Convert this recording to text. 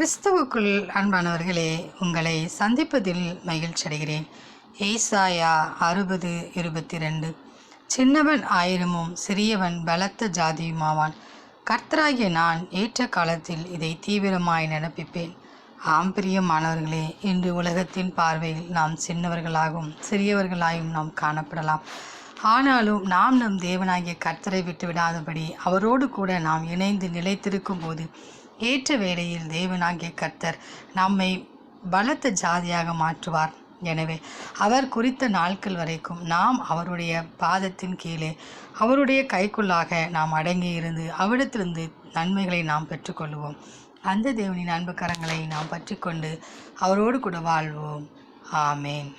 கிறிஸ்துவுக்குள் அன்பானவர்களே உங்களை சந்திப்பதில் மகிழ்ச்சி அடைகிறேன். ஏசாயா அறுபது இருபத்தி ரெண்டு சின்னவன் ஆயிரமும் சிறியவன் பலத்த ஜாதியுமாவான். கர்த்தராகிய நான் ஏற்ற காலத்தில் இதை தீவிரமாய் நினப்பிப்பேன் ஆம் பிரியமானவர்களே இன்று உலகத்தின் பார்வையில் நாம் சின்னவர்களாகவும் சிறியவர்களாயும் நாம் காணப்படலாம். ஆனாலும் நாம் நம் தேவனாகிய கர்த்தரை விட்டு விடாதபடி அவரோடு கூட நாம் இணைந்து நிலைத்திருக்கும் போது ஏற்ற வேளையில் தேவனாகிய கர்த்தர் நம்மை பலத்த ஜாதியாக மாற்றுவார். எனவே அவர் குறித்த நாட்கள் வரைக்கும் நாம் அவருடைய பாதத்தின் கீழே அவருடைய கைக்குள்ளாக நாம் அடங்கி இருந்து அவரிடத்திலிருந்து நன்மைகளை நாம் பெற்றுக்கொள்வோம். அந்த தேவனின் அன்பு கரங்களை நாம் பற்றிக்கொண்டு அவரோடு கூட வாழ்வோம். ஆமேன்.